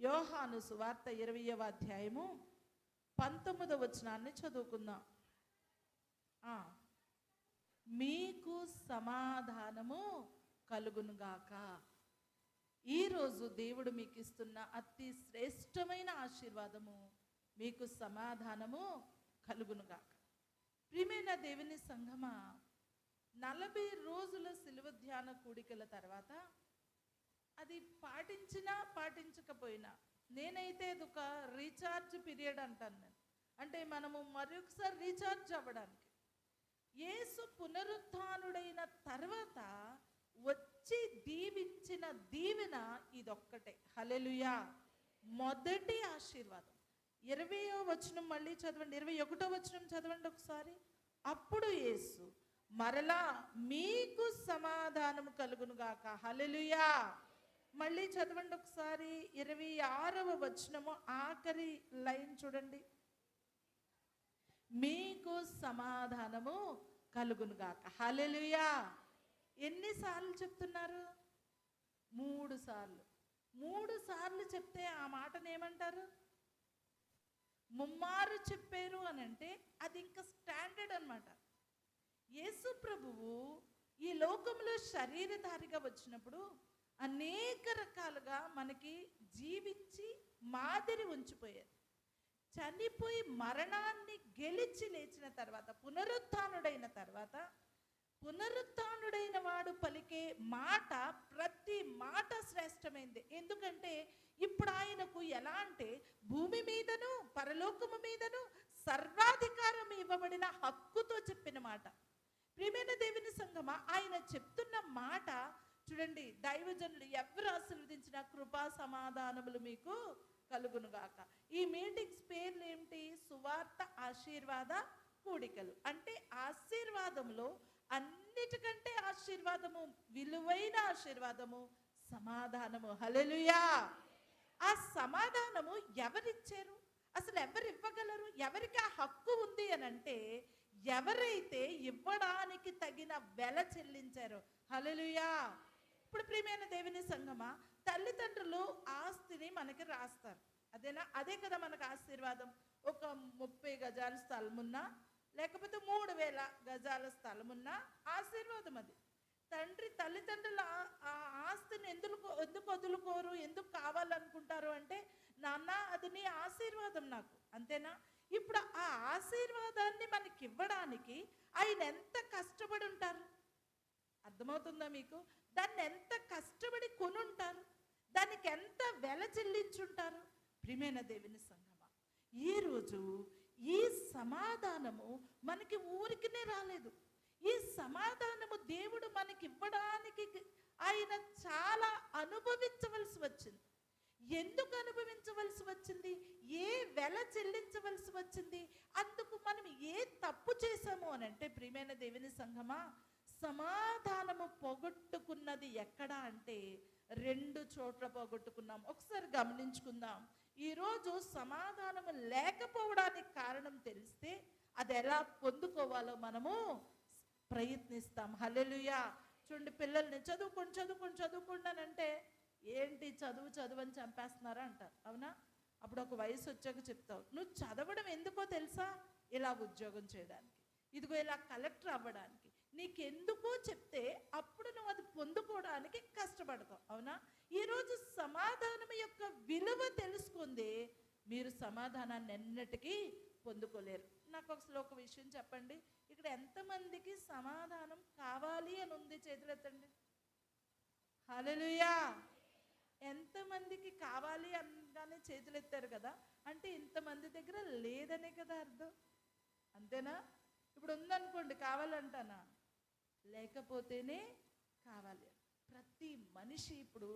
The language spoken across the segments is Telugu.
యోహాను సువార్త ఇరవయవ అధ్యాయము పంతొమ్మిదవ వచనాన్ని చదువుకుందాం. ఆ, మీకు సమాధానము కలుగునుగాక ఈరోజు దేవుడు మీకు ఇస్తున్న అతి శ్రేష్టమైన ఆశీర్వాదము మీకు సమాధానము కలుగునుగాక ప్రియమైన దేవుని సంఘమా నలభై రోజుల సిలువ ధ్యాన కూడికల తర్వాత అది పాటించినా పాటించకపోయినా నేనైతే ఇది ఒక రీఛార్జ్ పీరియడ్ అంటాను నేను. అంటే మనము మరొకసారి రీఛార్జ్ అవ్వడానికి. యేసు పునరుత్డైన తర్వాత వచ్చి దీవించిన దీవెన ఇదొక్కటే. హలెలుయా మొదటి ఆశీర్వాదం. ఇరవయో వచనం మళ్ళీ చదవండి. ఇరవై ఒకటో వచనం చదవండి ఒకసారి. అప్పుడు యేసు మరలా మీకు సమాధానం కలుగునుగాక హలెలుయా మళ్ళీ చదవండి ఒకసారి. ఇరవై ఆరవ వచనము ఆఖరి లైన్ చూడండి. మీకు సమాధానము కలుగునుగాక హలెలుయా ఎన్నిసార్లు చెప్తున్నారు? మూడు సార్లు. మూడు సార్లు చెప్తే ఆ మాటను ఏమంటారు ముమ్మారు చెప్పారు అని అంటే అది ఇంకా స్టాండర్డ్ అనమాట యేసు ప్రభువు ఈ లోకంలో శరీరధారిగా వచ్చినప్పుడు అనేక రకాలుగా మనకి జీవించి మాదిరి ఉంచిపోయారు చనిపోయి మరణాన్ని గెలిచి లేచిన తర్వాత పునరుత్డైన తర్వాత పునరుత్డైన వాడు పలికే మాట ప్రతి మాట శ్రేష్టమైంది. ఎందుకంటే ఇప్పుడు ఆయనకు ఎలా అంటే భూమి మీదను పరలోకము మీదను సర్వాధికారం ఇవ్వబడిన హక్కుతో చెప్పిన మాట. ప్రియమైన దేవుని సంగమా ఆయన చెప్తున్న మాట చూడండి దైవజనులు ఎవరు ఆశీర్వదించిన కృపా సమాధానములు మీకు కలుగునుగాక. ఈ మీటింగ్స్ పేర్లు ఏమిటి? సువార్త ఆశీర్వాద కూడికలు అంటే ఆశీర్వాదంలో అన్నిటికంటే ఆశీర్వాదము విలువైన ఆశీర్వాదము సమాధానము. హలలుయా ఆ సమాధానము ఎవరిచ్చారు? అసలు ఎవరు ఇవ్వగలరు ఎవరికి ఆ హక్కు ఉంది అని అంటే ఎవరైతే ఇవ్వడానికి తగిన వెల చెల్లించారో. హలలుయా ఇప్పుడు ప్రియమైన దేవుని సంగమా తల్లిదండ్రులు ఆస్తిని మనకి రాస్తారు. అదేనా? అదే కదా మనకు ఆశీర్వాదం. ఒక ముప్పై గజాల స్థలం ఉన్నా లేకపోతే మూడు వేల గజాల స్థలం ఉన్నా ఆశీర్వాదం అది. తండ్రి తల్లిదండ్రుల ఆ- ఆస్తిని ఎందుకు ఎందుకు వదులుకోరు? ఎందుకు కావాలనుకుంటారు అంటే నాన్న అది నీ ఆశీర్వాదం నాకు. అంతేనా? ఇప్పుడు ఆ ఆశీర్వాదాన్ని మనకి ఇవ్వడానికి ఆయన ఎంత కష్టపడి ఉంటారు? అర్థమవుతుందా మీకు? దాన్ని ఎంత కష్టపడి కొనుంటారు? దానికి ఎంత వెల చెల్లించుంటారు? ప్రియమైన దేవుని సంగమ ఈరోజు ఈ సమాధానము మనకి ఊరికినే రాలేదు. ఈ సమాధానము దేవుడు మనకి ఇవ్వడానికి ఆయన చాలా అనుభవించవలసి వచ్చింది. ఎందుకు అనుభవించవలసి వచ్చింది? ఏ వెల చెల్లించవలసి వచ్చింది? అందుకు మనం ఏ తప్పు చేశాము అని అంటే ప్రియమైన దేవుని సంఘమా సమాధానము పోగొట్టుకున్నది ఎక్కడ అంటే రెండు చోట్ల పోగొట్టుకున్నాం. ఒకసారి గమనించుకుందాం. ఈరోజు సమాధానము లేకపోవడానికి కారణం తెలిస్తే అది ఎలా పొందుకోవాలో మనము ప్రయత్నిస్తాం. హలెలుయా చూడండి పిల్లల్ని చదువుకొని చదువుకుని చదువుకుంటానంటే ఏంటి చదువు చదువు అని చంపేస్తున్నారా అంటారు. అవునా? అప్పుడు ఒక వయసు వచ్చాక చెప్తావు. నువ్వు చదవడం ఎందుకో తెలుసా? ఇలా ఉద్యోగం చేయడానికి. ఇదిగో ఇలా కలెక్టర్ అవ్వడానికి. నీకెందుకో చెప్తే అప్పుడు నువ్వు అది పొందుకోవడానికి కష్టపడతావు అవునా? ఈరోజు సమాధానం యొక్క విలువ తెలుసుకుంది మీరు సమాధానాన్ని ఎన్నటికీ పొందుకోలేరు. నాకు ఒక ఒక విషయం చెప్పండి. ఇక్కడ ఎంతమందికి సమాధానం కావాలి అని ఉంది చేతులెత్తండి హలలుయా ఎంతమందికి కావాలి అనగానే చేతులు ఎత్తారు కదా? అంటే ఇంతమంది దగ్గర లేదనే కదా అర్థం. అంతేనా? ఇప్పుడు ఉందనుకోండి కావాలంటానా? లేకపోతేనే కావాలి. ప్రతి మనిషి ఇప్పుడు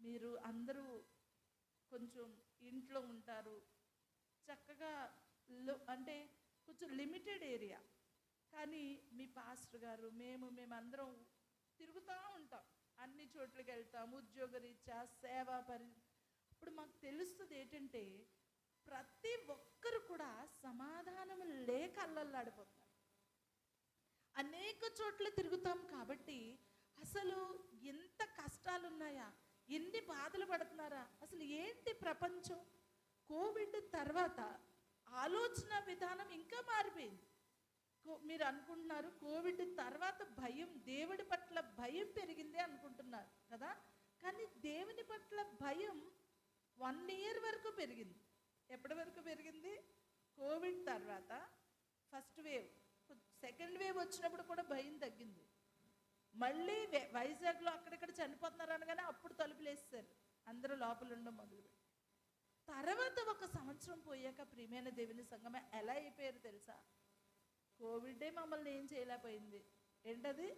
మీరు అందరూ కొంచెం ఇంట్లో ఉంటారు. చక్కగా అంటే కొంచెం లిమిటెడ్ ఏరియా. కానీ మీ పాస్టర్ గారు మేము మేమందరం తిరుగుతూ ఉంటాం. అన్ని చోట్లకి వెళ్తాం ఉద్యోగరీత్యా సేవా పరి ఇప్పుడు మాకు తెలుస్తుంది ఏంటంటే ప్రతి ఒక్కరు కూడా సమాధానం లేక అల్లల్లాడిపోతున్నారు అనేక చోట్ల తిరుగుతాం కాబట్టి అసలు ఎంత కష్టాలు ఉన్నాయా ఎన్ని బాధలు పడుతున్నారా? అసలు ఏంటి ప్రపంచం? కోవిడ్ తర్వాత ఆలోచన విధానం ఇంకా మారిపోయింది. కో- మీరు అనుకుంటున్నారు కోవిడ్ తర్వాత భయం దేవుడి పట్ల భయం పెరిగింది అనుకుంటున్నారు కదా? కానీ దేవుని పట్ల భయం వన్ ఇయర్ వరకు పెరిగింది. ఎప్పటి వరకు పెరిగింది? కోవిడ్ తర్వాత ఫస్ట్ వేవ్. సెకండ్ వేవ్ వచ్చినప్పుడు కూడా భయం తగ్గింది. మళ్ళీ వైజాగ్లో అక్కడక్కడ చనిపోతున్నారు అనగానే అప్పుడు తలుపులు వేస్తారు అందరూ లోపల ఉండడం మొదలు తర్వాత ఒక సంవత్సరం పోయాక ప్రియమైన దేవుని సంగమే ఎలా అయిపోయారు తెలుసా? కోవిడే మమ్మల్ని ఏం చేయలేకపోయింది. ఏంటది?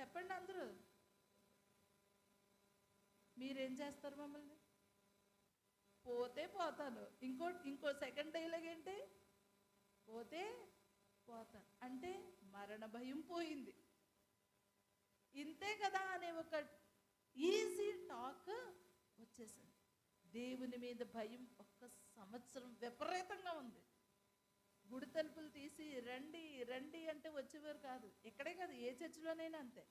చెప్పండి అందరూ. మీరేం చేస్తారు మమ్మల్ని? పోతే పోతాను. ఇంకో ఇంకో సెకండ్ డైలాగ్ ఏంటి పోతే పోతాను. అంటే మరణ భయం పోయింది. ఇంతే కదా అనే ఒక ఈజీ టాక్ వచ్చేసింది. దేవుని మీద భయం ఒక్క సంవత్సరం విపరీతంగా ఉంది. గుడి తలుపులు తీసి రండి రండి అంటే వచ్చేవారు కాదు. ఎక్కడే కాదు ఏ చర్చిలోనైనా అంతే.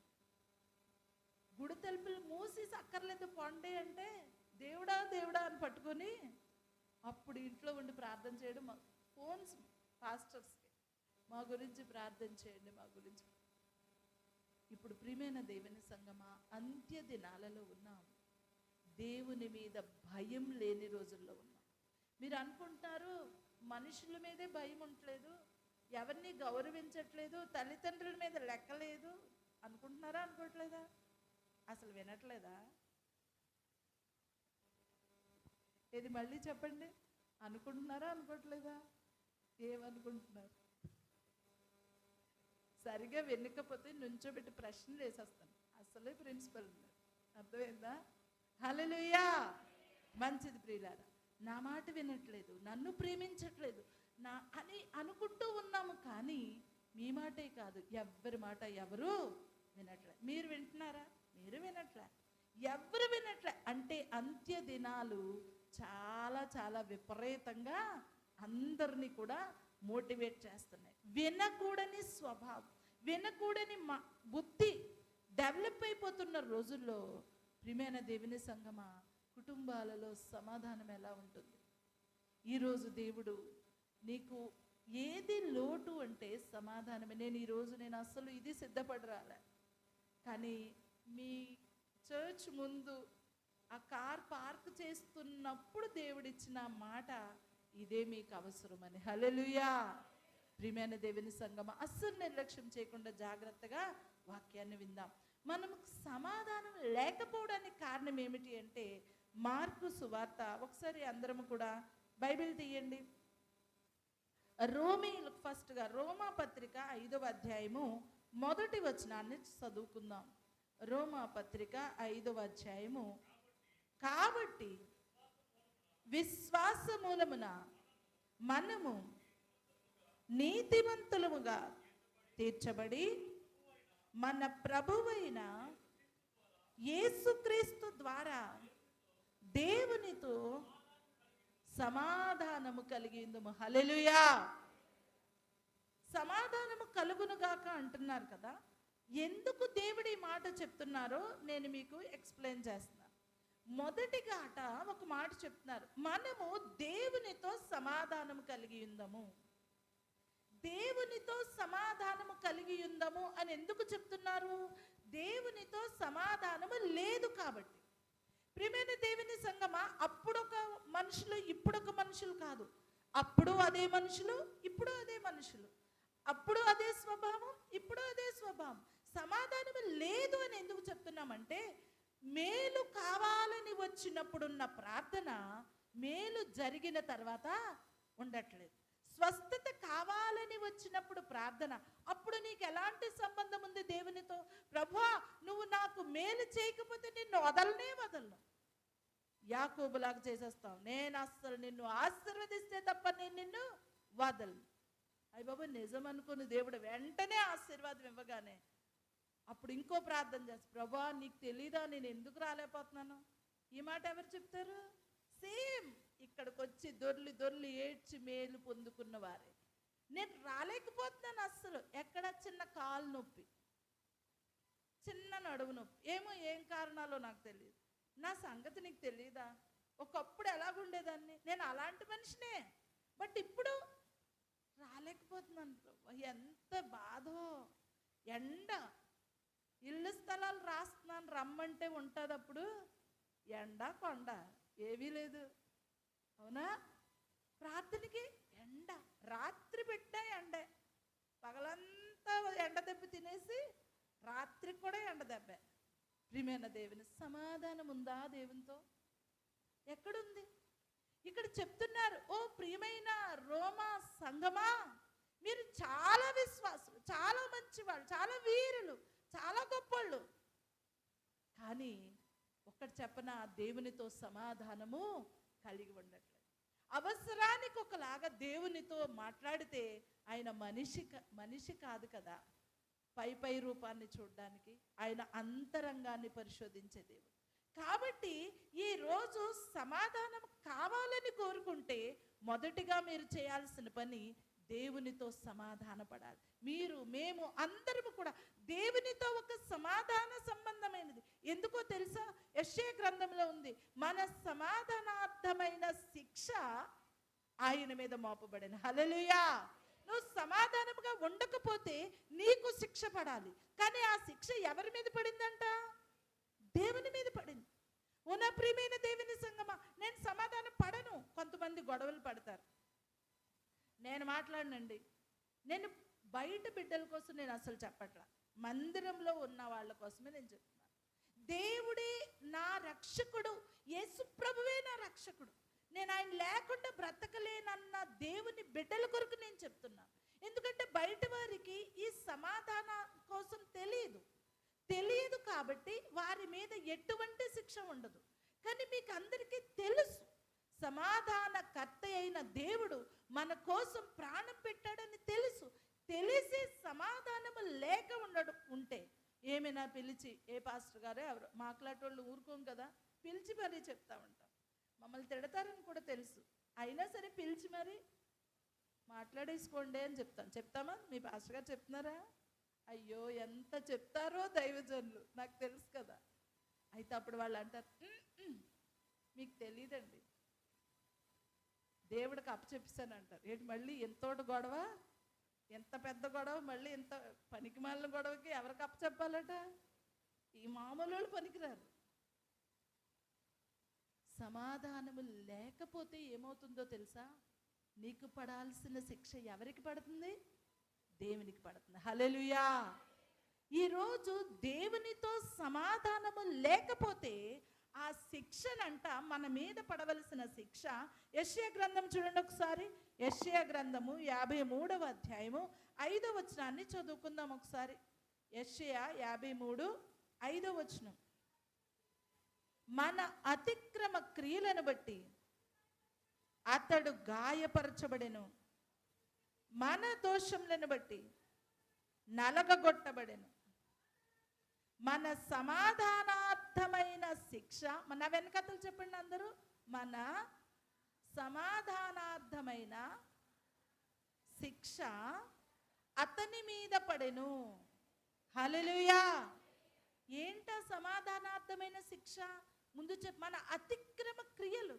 గుడి తలుపులు మూసేసి అక్కర్లేదు పండి అంటే దేవుడా దేవుడా అని పట్టుకొని అప్పుడు ఇంట్లో ఉండి ప్రార్థన చేయడం ఫోన్స్ పాస్టర్స్ మా గురించి ప్రార్థన చేయండి మా గురించి. ఇప్పుడు ప్రియమైన దేవుని సంగమా అంత్య దినాలలో ఉన్నాం. దేవుని మీద భయం లేని రోజుల్లో ఉన్నాం. మీరు అనుకుంటున్నారు మనుషుల మీదే భయం ఉండలేదు ఎవరిని గౌరవించట్లేదు తల్లిదండ్రుల మీద లెక్కలేదు. అనుకుంటున్నారా అనుకోవట్లేదా? అసలు వినట్లేదా? ఇది మళ్ళీ చెప్పండి? అనుకుంటున్నారా అనుకోవట్లేదా? ఏమనుకుంటున్నారు? సరిగా వినకపోతే నుంచోబెట్టి ప్రశ్నలు వేసేస్తాను. అసలే ప్రిన్సిపల్ ఉన్నారు అర్థమైందా? హల్లెలూయా మంచిది ప్రియులారా. నా మాట వినట్లేదు నన్ను ప్రేమించట్లేదు నా అని అనుకుంటూ ఉన్నాము కానీ మీ మాటే కాదు ఎవ్వరి మాట ఎవరు వినట్లే. మీరు వింటున్నారా? మీరు వినట్లే. ఎవరు వినట్లే? అంటే అంత్య దినాలు చాలా చాలా విపరీతంగా అందరినీ కూడా మోటివేట్ చేస్తున్నాయి. వినకూడని స్వభావం వినకూడని మా బుద్ధి డెవలప్ అయిపోతున్న రోజుల్లో ప్రియమైన దేవుని సంగమ కుటుంబాలలో సమాధానం ఎలా ఉంటుంది? ఈరోజు దేవుడు నీకు ఏది లోటు అంటే సమాధానమే. నేను ఈరోజు నేను అస్సలు ఇది సిద్ధపడి రాలే. కానీ మీ చర్చ్ ముందు ఆ కార్ పార్క్ చేస్తున్నప్పుడు దేవుడిచ్చిన మాట ఇదే మీకు అవసరమని. హలలుయా ప్రియమైన దేవుని సంగమ అస్సలు నిర్లక్ష్యం చేయకుండా జాగ్రత్తగా వాక్యాన్ని విందాం. మనం సమాధానం లేకపోవడానికి కారణం ఏమిటి అంటే మార్కు సువార్త. ఒకసారి అందరం కూడా బైబిల్ తీయండి. రోమీ ఫస్ట్గా రోమా పత్రిక ఐదవ అధ్యాయము మొదటి వచనాన్ని చదువుకుందాం. రోమా పత్రిక ఐదవ అధ్యాయము. కాబట్టి విశ్వాస మూలమున మనము నీతివంతులముగా తీర్చబడి మన ప్రభువైన యేసుక్రీస్తు ద్వారా దేవునితో సమాధానము కలిగిందము. హల్లెలూయా. సమాధానము కలుగునుగాక అంటున్నారు కదా? ఎందుకు దేవుడి మాట చెప్తున్నారో నేను మీకు ఎక్స్ప్లెయిన్ చేస్తాను మొదటిగా అట ఒక మాట చెప్తున్నారు. మనము దేవునితో సమాధానం కలిగి ఉందము. దేవునితో సమాధానము కలిగి ఉందము అని ఎందుకు చెప్తున్నారు? దేవునితో సమాధానము లేదు కాబట్టి. ప్రియమైన దేవుని సంగమా అప్పుడొక మనుషులు ఇప్పుడొక మనుషులు కాదు. అప్పుడు అదే మనుషులు ఇప్పుడు అదే మనుషులు. అప్పుడు అదే స్వభావం ఇప్పుడు అదే స్వభావం. సమాధానం లేదు అని ఎందుకు చెప్తున్నామంటే మేలు కావాలని వచ్చినప్పుడున్న ప్రార్థన మేలు జరిగిన తర్వాత ఉండట్లేదు. స్వస్థత కావాలని వచ్చినప్పుడు ప్రార్థన. అప్పుడు నీకు ఎలాంటి సంబంధం ఉంది దేవునితో? ప్రభా నువ్వు నాకు మేలు చేయకపోతే నిన్ను వదలనే వదలను. యాకోబులాగా చేసేస్తావు. నేను అస్సలు నిన్ను ఆశీర్వదిస్తే తప్ప నేను నిన్ను వదలను. అయ్య బాబు నిజం అనుకుని దేవుడు వెంటనే ఆశీర్వాదం ఇవ్వగానే అప్పుడు ఇంకో ప్రార్థన చేస్తా. ప్రభా నీకు తెలీదా? నేను ఎందుకు రాలేకపోతున్నాను? ఈ మాట ఎవరు చెప్తారు? సేమ్ ఇక్కడికి వచ్చి దొర్లి దొర్లి ఏడ్చి మేలు పొందుకున్న వారే. నేను రాలేకపోతున్నాను అస్సలు. ఎక్కడ? చిన్న కాలు నొప్పి. చిన్న నడుము నొప్పి. ఏమో ఏం కారణాలో నాకు తెలియదు నా సంగతి నీకు తెలియదా ఒకప్పుడు ఎలాగుండేదాన్ని? నేను అలాంటి మనిషినే. బట్ ఇప్పుడు రాలేకపోతున్నాను ఎంత బాధో. ఎండ. ఇల్లు స్థలాలు రాస్తున్నాను. రమ్మంటే ఉంటుంది అప్పుడు ఎండ కొండ ఏమీ లేదు. అవునా? ప్రార్థనకి ఎండ రాత్రి పెట్టా ఎండే. పగలంతా ఎండ దెబ్బ తినేసి రాత్రికి కూడా ఎండ దెబ్బే. ప్రియమైన దేవుని సమాధానం ఉందా దేవునితో? ఎక్కడుంది? ఇక్కడ చెప్తున్నారు ఓ ప్రియమైన రోమా సంగమా మీరు చాలా విశ్వాసులు చాలా మంచివాళ్ళు చాలా వీరులు చాలా గొప్పళ్ళు. కానీ ఒకటి చెప్పన? దేవునితో సమాధానము కలిగి ఉండట్లేదు. అవసరానికి ఒకలాగా దేవునితో మాట్లాడితే ఆయన మనిషి మనిషి కాదు కదా. పై పై రూపాన్ని చూడడానికి ఆయన అంతరంగాన్ని పరిశోధించే దేవుడు. కాబట్టి ఈ రోజు సమాధానం కావాలని కోరుకుంటే మొదటిగా మీరు చేయాల్సిన పని దేవునితో సమాధాన పడాలి మీరు మేము అందరము కూడా దేవునితో ఒక సమాధాన సంబంధమైనది. ఎందుకో తెలుసా? యశ్య గ్రంథంలో ఉంది మన సమాధానార్థమైన శిక్ష ఆయన మీద మోపబడిన హలలుయా నువ్వు సమాధానముగా ఉండకపోతే నీకు శిక్ష పడాలి. కానీ ఆ శిక్ష ఎవరి మీద పడిందంట? దేవుని మీద పడింది. ఉన్న ప్రియమైన దేవుని సంగమా నేను సమాధానం పడను. కొంతమంది గొడవలు పడతారు. నేను మాట్లాడనండి. నేను బయట బిడ్డల కోసం నేను అసలు చెప్పట్లా. మందిరంలో ఉన్న వాళ్ళ కోసమే నేను చెప్తున్నాను. దేవుడే నా రక్షకుడు యేసు ప్రభువే నా రక్షకుడు. నేను ఆయన లేకుండా బ్రతకలేనన్న దేవుని బిడ్డల కొరకు నేను చెప్తున్నాను ఎందుకంటే బయట వారికి ఈ సమాధాన కోసం తెలియదు. తెలియదు కాబట్టి వారి మీద ఎటువంటి శిక్ష ఉండదు. కానీ మీకు అందరికీ తెలుసు సమాధానకర్త అయిన దేవుడు మన కోసం ప్రాణం పెట్టాడని తెలుసు. తెలిసి సమాధానము లేక ఉండడు ఉంటే. ఏమైనా పిలిచి ఏ పాస్టర్ గారే ఎవరు? మాట్లాడేటోళ్ళు ఊరుకోం కదా. పిలిచి మరీ చెప్తా ఉంటాం. మమ్మల్ని తిడతారని కూడా తెలుసు. అయినా సరే పిలిచి మరి మాట్లాడేసుకోండి అని చెప్తాను చెప్తామా? మీ పాస్టర్ గారు చెప్తున్నారా? అయ్యో ఎంత చెప్తారో దైవజనులు. నాకు తెలుసు కదా. అయితే అప్పుడు వాళ్ళు అంటారు మీకు తెలియదండి దేవుడికి అప్పచెప్పాను అంటారు ఏంటి మళ్ళీ ఎంతోటి గొడవ? ఎంత పెద్ద గొడవ? మళ్ళీ ఎంత పనికిమాలిన గొడవకి ఎవరికి అప్పచెప్పాలట? ఈ మామూలు వాళ్ళు పనికిరారు. సమాధానము లేకపోతే ఏమవుతుందో తెలుసా? నీకు పడాల్సిన శిక్ష ఎవరికి పడుతుంది? దేవునికి పడుతుంది. హలెలుయా ఈరోజు దేవునితో సమాధానము లేకపోతే ఆ శిక్షనంట మన మీద పడవలసిన శిక్ష. యెషయా గ్రంథం చూడండి ఒకసారి. యెషయా గ్రంథము యాభై మూడవ అధ్యాయము ఐదవ వచనాన్ని చదువుకుందాం ఒకసారి. యెషయా యాభై మూడు ఐదవ వచనం. మన అతిక్రమ క్రియలను బట్టి అతడు గాయపరచబడెను. మన దోషములను బట్టి నలగగొట్టబడెను. మన సమాధానార్థమైన శిక్ష. మన వెనకతలు చెప్పండి అందరూ. మన సమాధానార్థమైన శిక్ష అతని మీద పడెను. హలలుయా ఏంట సమాధానార్థమైన శిక్ష? ముందు చెప్ మన అతిక్రమ క్రియలు.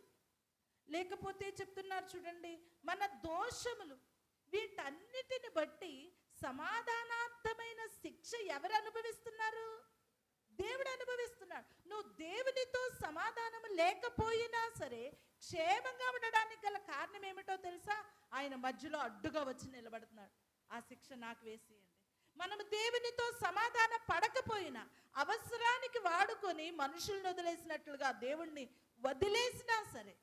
లేకపోతే చెప్తున్నారు చూడండి మన దోషములు. వీటన్నిటిని బట్టి సమాధానార్థమైన శిక్ష ఎవరు అనుభవిస్తున్నారు? దేవుడు అనుభవిస్తున్నాడు. నువ్వు దేవునితో సమాధానం లేకపోయినా సరే క్షేమంగా ఉండడానికి గల కారణం ఏమిటో తెలుసా? ఆయన మధ్యలో అడ్డుగా వచ్చి నిలబడుతున్నాడు. ఆ శిక్ష నాకు వేసేయండి. మనము దేవునితో సమాధాన పడకపోయినా అవసరానికి వాడుకొని మనుషులను వదిలేసినట్లుగా దేవుణ్ణి వదిలేసినా సరే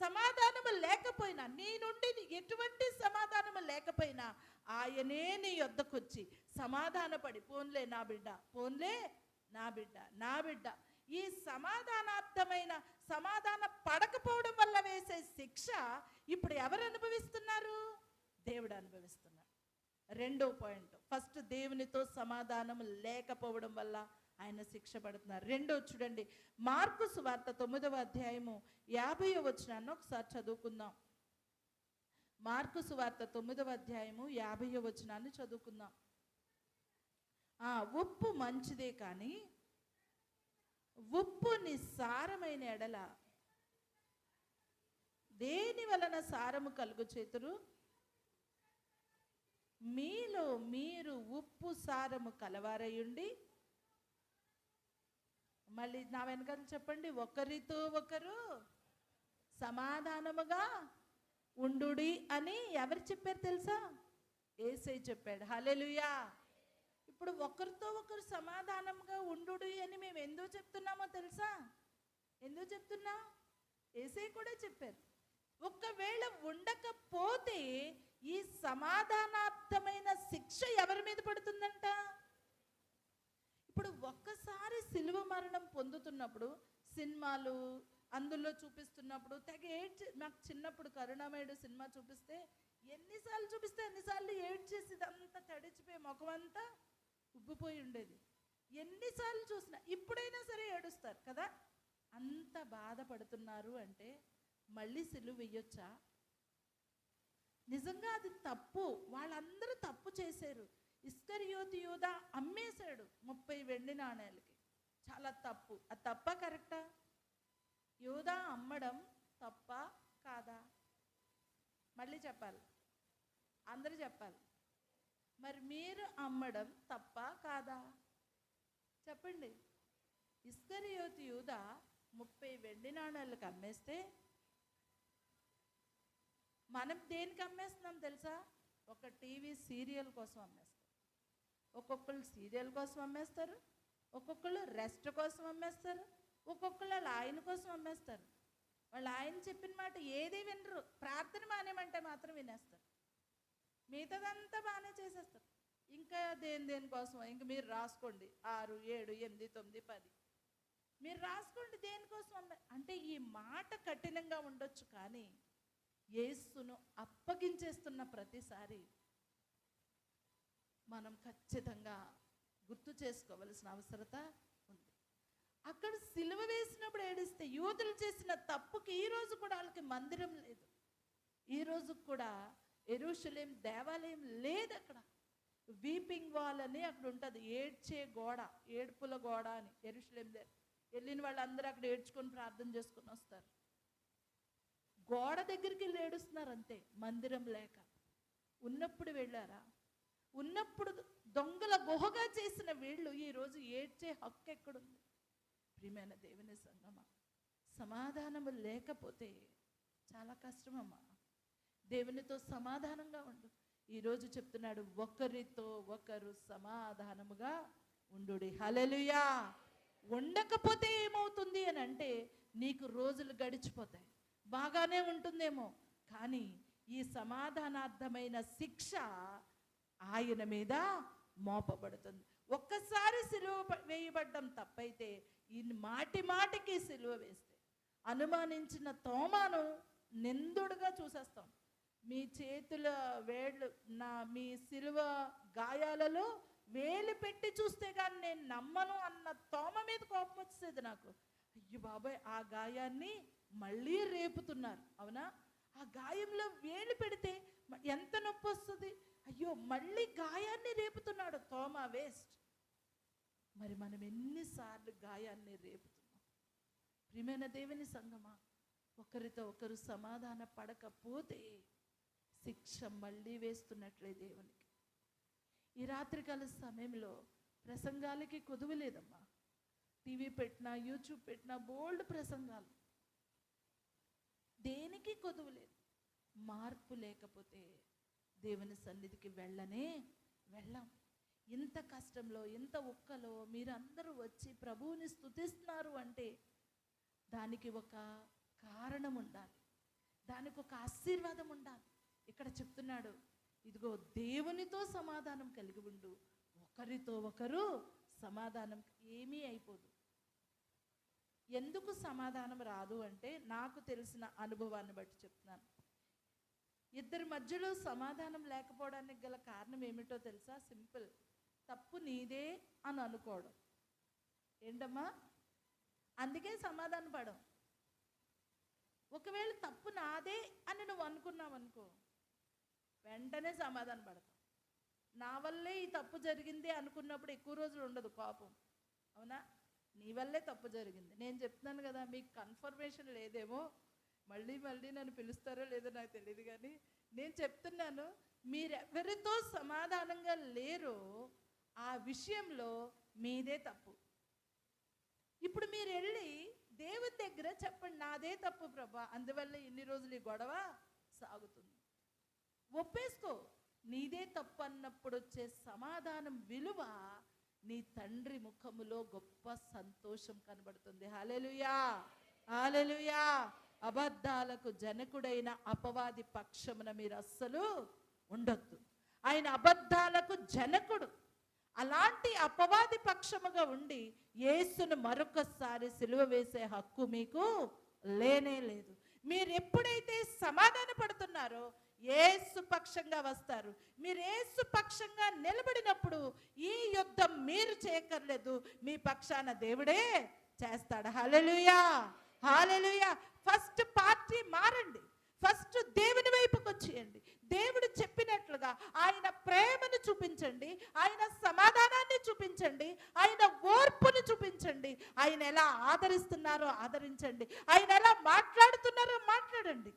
సమాధానము లేకపోయినా నీ నుండి ఎటువంటి సమాధానము లేకపోయినా ఆయనే నీ యొద్దకొచ్చి సమాధానపడి పోన్లే నా బిడ్డ పోన్లే నా బిడ్డ నా బిడ్డ. ఈ సమాధానార్థమైన సమాధాన పడకపోవడం వల్ల వేసే శిక్ష ఇప్పుడు ఎవరు అనుభవిస్తున్నారు? దేవుడు అనుభవిస్తున్నాడు. రెండో పాయింట్. ఫస్ట్ దేవునితో సమాధానం లేకపోవడం వల్ల ఆయన శిక్ష పడుతున్నారు. రెండో చూడండి మార్కు సువార్త తొమ్మిదవ అధ్యాయము యాభై వచనాన్ని ఒకసారి చదువుకుందాం. మార్కు సువార్త తొమ్మిదవ అధ్యాయము యాభై వచనాన్ని చదువుకుందాం. ఉప్పు మంచిదే కానీ ఉప్పు నిస్సారమైన ఎడల దేని వలన సారము కలుగు చేతురు? మీలో మీరు ఉప్పు సారము కలవారయుండి? మళ్ళీ నా వెనకాల చెప్పండి. ఒకరితో ఒకరు సమాధానముగా ఉండుడి అని ఎవరు చెప్పారు తెలుసా? ఏసై చెప్పాడు. హలెలుయా ఇప్పుడు ఒకరితో ఒకరు సమాధానంగా ఉండు అని మేము ఎందుకు చెప్తున్నామో తెలుసా? ఎందుకు చెప్తున్నాం? ఏసై కూడా చెప్పారు. ఒకవేళ ఉండకపోతే ఈ సమాధానార్థమైన శిక్ష ఎవరి మీద పడుతుందంట? ఇప్పుడు ఒక్కసారి సిలువ మరణం పొందుతున్నప్పుడు సినిమాలు అందులో చూపిస్తున్నప్పుడు తెగ ఏడ్చి నాకు చిన్నప్పుడు కరుణామయుడు సినిమా చూపిస్తే ఎన్నిసార్లు చూపిస్తే ఎన్నిసార్లు ఏడ్చేసి ఇదంతా తడిచిపోయి ముఖం అంతా ఉబ్బిపోయి ఉండేది. ఎన్నిసార్లు చూసినా ఇప్పుడైనా సరే ఏడుస్తారు కదా. అంత బాధపడుతున్నారు అంటే మళ్ళీ సిలువ వెయ్యొచ్చా? నిజంగా అది తప్పు. వాళ్ళందరూ తప్పు చేశారు. ఇస్కరియోతి యోధ అమ్మేశాడు ముప్పై వెండి నాణేలకి. చాలా తప్పు. అది తప్ప కరెక్టా? యోధ అమ్మడం తప్ప కాదా? మళ్ళీ చెప్పాలి. అందరూ చెప్పాలి. మరి మీరు అమ్మడం తప్ప కాదా? చెప్పండి. ఇస్కరియోతి యూద ముప్పై వెండి నాణాలకు అమ్మేస్తే మనం దేనికి అమ్మేస్తున్నాం తెలుసా? ఒక టీవీ సీరియల్ కోసం అమ్మేస్తాం ఒక్కొక్కళ్ళు సీరియల్ కోసం అమ్మేస్తారు. ఒక్కొక్కళ్ళు రెస్ట్ కోసం అమ్మేస్తారు. ఒక్కొక్కళ్ళు వాళ్ళ ఆయన కోసం అమ్మేస్తారు. వాళ్ళు ఆయన చెప్పిన మాట ఏది వినరు. ప్రార్థన మానేమంటే మాత్రం వినేస్తారు. మిగతాదంతా బాగానే చేసేస్తారు. ఇంకా దేని దేనికోసం ఇంక మీరు రాసుకోండి. ఆరు ఏడు ఎనిమిది తొమ్మిది పది. మీరు రాసుకోండి దేనికోసం అంటే ఈ మాట కఠినంగా ఉండొచ్చు కానీ యేసును అప్పగించేస్తున్న ప్రతిసారి మనం ఖచ్చితంగా గుర్తు చేసుకోవలసిన అవసరత ఉంది. అక్కడ సిలువ వేసినప్పుడు ఏడిస్తే యూదులు చేసిన తప్పుకి ఈ రోజు కూడా వాళ్ళకి మందిరం లేదు. ఈ కూడా ఎరుషలేం దేవాలయం లేదు అక్కడ. వీపింగ్ వాల్ అని అక్కడ ఉంటుంది. ఏడ్చే గోడ ఏడుపుల గోడ అని ఎరుషులేం దగ్గర. వెళ్ళిన వాళ్ళందరూ అక్కడ ఏడ్చుకొని ప్రార్థన చేసుకొని వస్తారు. గోడ దగ్గరికి వెళ్ళి ఏడుస్తున్నారు అంతే మందిరం లేక. ఉన్నప్పుడు వెళ్ళారా? ఉన్నప్పుడు దొంగల గుహగా చేసిన వీళ్ళు ఈరోజు ఏడ్చే హక్కు ఎక్కడుంది? ప్రియమైన దేవుని సంగమా సమాధానము లేకపోతే చాలా కష్టమమ్మా. దేవునితో సమాధానంగా ఉండు. ఈరోజు చెప్తున్నాడు ఒకరితో ఒకరు సమాధానముగా ఉండు హలలుయా ఉండకపోతే ఏమవుతుంది అని అంటే నీకు రోజులు గడిచిపోతాయి. బాగానే ఉంటుందేమో కానీ ఈ సమాధానార్థమైన శిక్ష ఆయన మీద మోపబడుతుంది. ఒక్కసారి సిలువ వేయబడ్డం తప్పైతే ఈ మాటి మాటికి సిలువ వేస్తే అనుమానించిన తోమాను నిందుడుగా చూసేస్తాం. మీ చేతుల వేళ్ళు నా మీ సిలువ గాయాలలో వేలు పెట్టి చూస్తే కానీ నేను నమ్మను అన్న తోమ మీద కోపం వచ్చేది నాకు. అయ్యో బాబాయ్ ఆ గాయాన్ని మళ్ళీ రేపుతున్నారు అవునా? ఆ గాయంలో వేలు పెడితే ఎంత నొప్పి వస్తుంది? అయ్యో మళ్ళీ గాయాన్ని రేపుతున్నాడు తోమ వేస్ట్. మరి మనం ఎన్నిసార్లు గాయాన్ని రేపుతున్నాం? ప్రియమైన దేవుని సంగమా ఒకరితో ఒకరు సమాధాన పడకపోతే శిక్ష మళ్ళీ వేస్తున్నట్లే దేవునికి. ఈ రాత్రికాల సమయంలో ప్రసంగాలకి కొదువు లేదమ్మా. టీవీ పెట్టినా యూట్యూబ్ పెట్టినా బోల్డ్ ప్రసంగాలు. దేనికి కొదువు లేదు. మార్పు లేకపోతే దేవుని సన్నిధికి వెళ్ళనే వెళ్ళాం. ఇంత కష్టంలో ఇంత ఒక్కలో మీరందరూ వచ్చి ప్రభువుని స్థుతిస్తున్నారు అంటే దానికి ఒక కారణం ఉండాలి. దానికి ఒక ఆశీర్వాదం ఉండాలి. చెప్తున్నాడు. ఇదిగో దేవునితో సమాధానం కలిగి ఉండు. ఒకరితో ఒకరు సమాధానం ఏమీ అయిపోదు. ఎందుకు సమాధానం రాదు అంటే నాకు తెలిసిన అనుభవాన్ని బట్టి చెప్తున్నాను. ఇద్దరి మధ్యలో సమాధానం లేకపోవడానికి గల కారణం ఏమిటో తెలుసా? సింపుల్. తప్పు నీదే అని అనుకోవడం. ఏంటమ్మా? అందుకే సమాధానం పడం. ఒకవేళ తప్పు నాదే అని నువ్వు అనుకున్నావు అనుకో వెంటనే సమాధానం పడతాం. నా వల్లే ఈ తప్పు జరిగింది అనుకున్నప్పుడు ఎక్కువ రోజులు ఉండదు కోపం. అవునా? నీ వల్లే తప్పు జరిగింది. నేను చెప్తున్నాను కదా మీకు కన్ఫర్మేషన్ లేదేమో మళ్ళీ మళ్ళీ నన్ను పిలుస్తారో లేదో నాకు తెలియదు కానీ నేను చెప్తున్నాను మీరెవరితో సమాధానంగా లేరో ఆ విషయంలో మీదే తప్పు. ఇప్పుడు మీరు వెళ్ళి దేవుని దగ్గర చెప్పండి నాదే తప్పు ప్రభా అందువల్ల ఇన్ని రోజులు ఈ గొడవ సాగుతుంది. ఒప్పేసుకో. నీదే తప్పు అన్నప్పుడు వచ్చే సమాధానం విలువ నీ తండ్రి ముఖములో గొప్ప సంతోషం కనబడుతుంది. హాలెలుయా హాలెలుయా అబద్ధాలకు జనకుడైన అపవాది పక్షమున మీరు అస్సలు ఉండొద్దు. ఆయన అబద్ధాలకు జనకుడు. అలాంటి అపవాది పక్షముగా ఉండి యేసును మరొకసారి సిలువ వేసే హక్కు మీకు లేనే లేదు. మీరు ఎప్పుడైతే సమాధాన పడుతున్నారో ఏసు పక్షంగా వస్తారు. మీరు ఏసు పక్షంగా నిలబడినప్పుడు ఈ యుద్ధం మీరు చేయక్కర్లేదు మీ పక్షాన దేవుడే చేస్తాడు. హల్లెలూయా! హాలలుయా ఫస్ట్ పార్టీ మారండి. ఫస్ట్ దేవుని వైపుకి వచ్చేయండి. దేవుడు చెప్పినట్లుగా ఆయన ప్రేమను చూపించండి. ఆయన సమాధానాన్ని చూపించండి. ఆయన ఓర్పును చూపించండి. ఆయన ఎలా ఆదరిస్తున్నారో ఆదరించండి. ఆయన ఎలా మాట్లాడుతున్నారో మాట్లాడండి.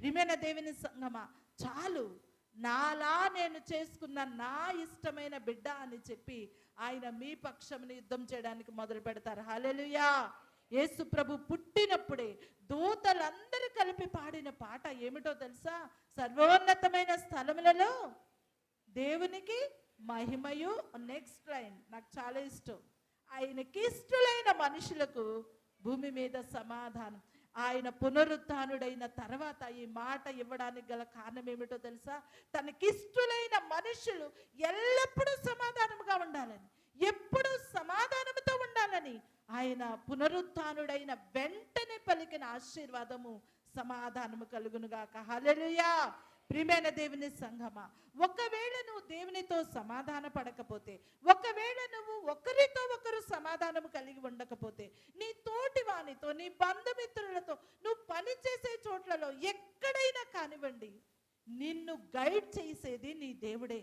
ప్రియమైన దేవుని సంగమా? చాలు. నాలా నేను చేసుకున్న నా ఇష్టమైన బిడ్డ అని చెప్పి ఆయన మీ పక్షంని యుద్ధం చేయడానికి మొదలు పెడతారు. హాలెలుయా యేసు ప్రభు పుట్టినప్పుడే దూతలందరూ కలిపి పాడిన పాట ఏమిటో తెలుసా? సర్వోన్నతమైన స్థలములలో దేవునికి మహిమయు నెక్స్ట్ లైన్. నాకు చాలా ఇష్టం. ఆయనకి ఇష్టలైన మనుషులకు భూమి మీద సమాధానం. ఆయన పునరుత్డైన తర్వాత ఈ మాట ఇవ్వడానికి గల కారణం ఏమిటో తెలుసా? తనకిష్టులైన మనుషులు ఎల్లప్పుడూ సమాధానముగా ఉండాలని ఎప్పుడు సమాధానముతో ఉండాలని ఆయన పునరుత్డైన వెంటనే పలికిన ఆశీర్వాదము సమాధానము కలుగునుగాక. హలెలుయా ప్రియమైన దేవుని సంఘమా ఒకవేళ నువ్వు దేవునితో సమాధాన పడకపోతే ఒకవేళ నువ్వు ఒకరితో ఒకరు సమాధానం కలిగి ఉండకపోతే నీ తోటి వానితో నీ బంధుమిత్రులతో నువ్వు పని చేసే చోట్లలో ఎక్కడైనా కానివ్వండి నిన్ను గైడ్ చేసేది నీ దేవుడే.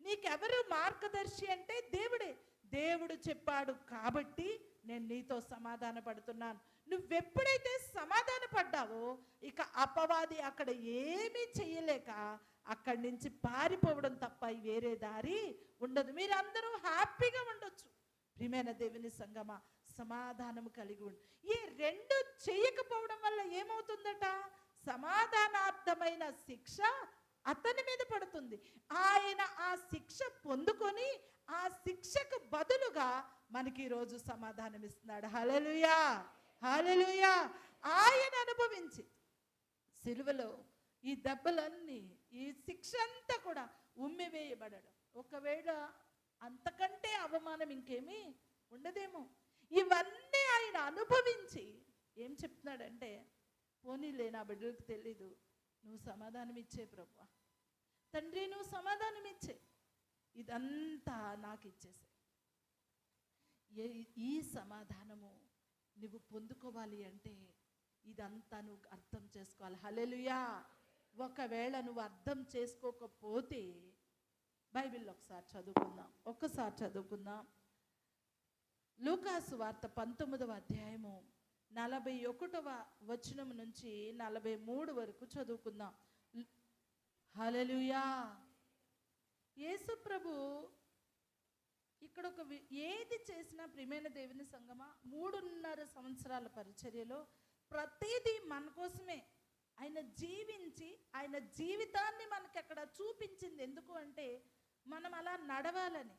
నీకెవరు మార్గదర్శి అంటే దేవుడే. దేవుడు చెప్పాడు కాబట్టి నేను నీతో సమాధాన పడుతున్నాను నువ్వెప్పుడైతే సమాధాన పడ్డావో ఇక అపవాది అక్కడ ఏమీ చేయలేక అక్కడి నుంచి పారిపోవడం తప్ప వేరే దారి ఉండదు. మీరందరూ హ్యాపీగా ఉండొచ్చు. ప్రియమైన దేవుని సంగమ సమాధానం కలిగి ఉండు. ఈ రెండు చేయకపోవడం వల్ల ఏమవుతుందట? సమాధానార్థమైన శిక్ష అతని మీద పడుతుంది. ఆయన ఆ శిక్ష పొందుకొని ఆ శిక్షకు బదులుగా మనకి ఈరోజు సమాధానం ఇస్తున్నాడు హలలుయా హల్లెలూయా ఆయన అనుభవించి సిలువలో ఈ దెబ్బలన్నీ ఈ శిక్ష అంతా కూడా ఉమ్మివేయబడడం. ఒకవేళ అంతకంటే అవమానం ఇంకేమీ ఉండదేమో. ఇవన్నీ ఆయన అనుభవించి ఏం చెప్తున్నాడంటే పోనీలే నా బిడ్డలకు తెలీదు. నువ్వు సమాధానం ఇచ్చే ప్రభు తండ్రి నువ్వు సమాధానం ఇచ్చే ఇదంతా నాకు ఇచ్చేసే ఏ- ఈ సమాధానము నువ్వు పొందుకోవాలి అంటే ఇదంతా నువ్వు అర్థం చేసుకోవాలి. హలెలుయా ఒకవేళ నువ్వు అర్థం చేసుకోకపోతే బైబిల్ ఒకసారి చదువుకుందాం. ఒక్కసారి చదువుకుందాం. లూకాసు వార్త పంతొమ్మిదవ అధ్యాయము నలభై ఒకటవ వచనం నుంచి నలభై మూడు వరకు చదువుకుందాం. హలలుయా యేసు ప్రభు ఇక్కడ ఒక ఏది చేసినా ప్రియమైన దేవుని సంగమా మూడున్నర సంవత్సరాల పరిచర్యలో ప్రతిదీ మన కోసమే. ఆయన జీవించి ఆయన జీవితాన్ని మనకి అక్కడ చూపించింది ఎందుకు అంటే మనం అలా నడవాలని.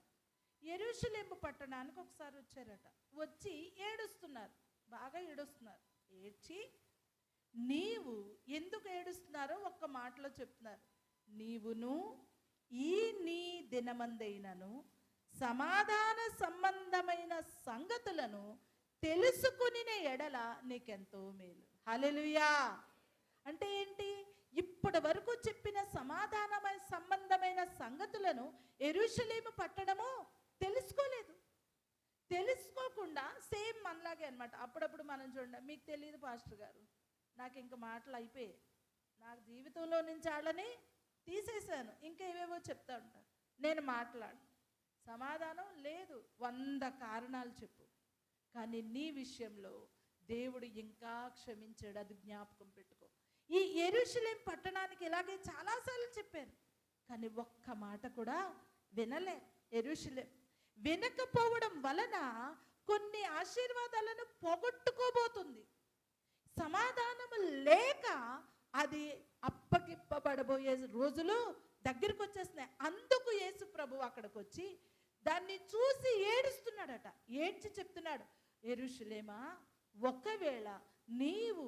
ఎరుషులేంబు పట్టణానికి ఒకసారి వచ్చారట. వచ్చి ఏడుస్తున్నారు. బాగా ఏడుస్తున్నారు. ఏడ్చి నీవు ఎందుకు ఏడుస్తున్నారో ఒక్క మాటలో చెప్తున్నారు. నీవును ఈ నీ దినమందైనను సమాధాన సంబంధమైన సంగతులను తెలుసుకుని ఎడల నీకెంతో మేలు. హలెలుయా అంటే ఏంటి? ఇప్పటి వరకు చెప్పిన సమాధానమైన సంబంధమైన సంగతులను ఎరుషలేము పట్టడము తెలుసుకోలేదు. తెలుసుకోకుండా సేమ్ మనలాగే అనమాట అప్పుడప్పుడు మనం చూడండి మీకు తెలియదు పాస్టర్ గారు. నాకు ఇంక మాటలు అయిపోయాయి. నాకు జీవితంలో నుంచి వాళ్ళని తీసేశాను. ఇంకా ఏవేవో చెప్తా ఉంటాను నేను మాట్లాడు సమాధానం లేదు. వంద కారణాలు చెప్పు. కానీ నీ విషయంలో దేవుడు ఇంకా క్షమించాడు. అది జ్ఞాపకం పెట్టుకో. ఈ ఎరుషలేం పట్టణానికి ఇలాగే చాలాసార్లు చెప్పాను. కానీ ఒక్క మాట కూడా వినలే ఎరుషలేం. వినకపోవడం వలన కొన్ని ఆశీర్వాదాలను పోగొట్టుకోబోతుంది. సమాధానము లేక అది అప్పగిప్పబడబోయే రోజులు దగ్గరికి వచ్చేస్తున్నాయి అందుకు యేసు ప్రభు అక్కడికి వచ్చి దాన్ని చూసి ఏడుస్తున్నాడట. ఏడ్చి చెప్తున్నాడు ఎరుషులేమా ఒకవేళ నీవు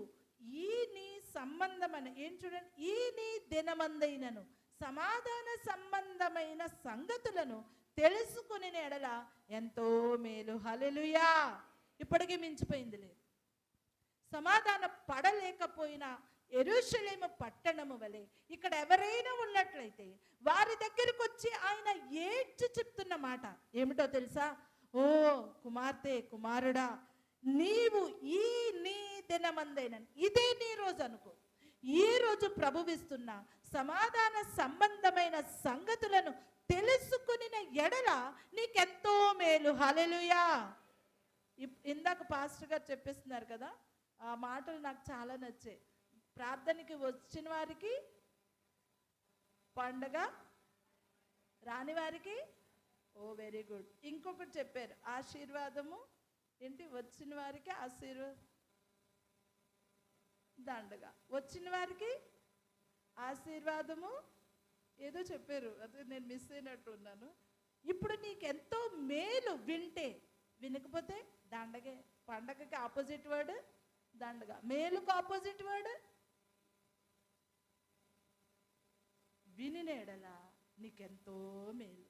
ఈ నీ సంబంధమైన ఏం చూడండి ఈ నీ దినమందైనను సమాధాన సంబంధమైన సంగతులను తెలుసుకుని ఎడల ఎంతో మేలు. హలెలుయా ఇప్పటికీ మించిపోయింది లేదు. సమాధాన పడలేకపోయినా ఎరుషలేము పట్టణము వలె ఇక్కడ ఎవరైనా ఉన్నట్లయితే వారి దగ్గరకు వచ్చి ఆయన ఏడ్చి చెప్తున్న మాట ఏమిటో తెలుసా? ఓ కుమార్తె కుమారుడా నీవు ఈ నీ దినమందైన ఇదే నీ రోజు అనుకో. ఈ రోజు ప్రభువిస్తున్న సమాధాన సంబంధమైన సంగతులను తెలుసుకుని ఎడల నీకెంతో మేలు. హలెలుయా ఇందాక పాస్టర్ గారు చెప్పేస్తున్నారు కదా ఆ మాటలు నాకు చాలా నచ్చాయి. ప్రార్థనకి వచ్చిన వారికి పండగ రాని వారికి ఓ వెరీ గుడ్. ఇంకొకటి చెప్పారు ఆశీర్వాదము ఏంటి? వచ్చిన వారికి ఆశీర్వాదం దండగా. వచ్చిన వారికి ఆశీర్వాదము. ఏదో చెప్పారు అది నేను మిస్ అయినట్టు ఉన్నాను. ఇప్పుడు నీకు ఎంతో మేలు వింటే వినకపోతే దండగే. పండగకి ఆపోజిట్ వర్డ్ దండగా. మేలుకు ఆపోజిట్ వర్డ్ వినినేడలా నీకెంతో మేలు.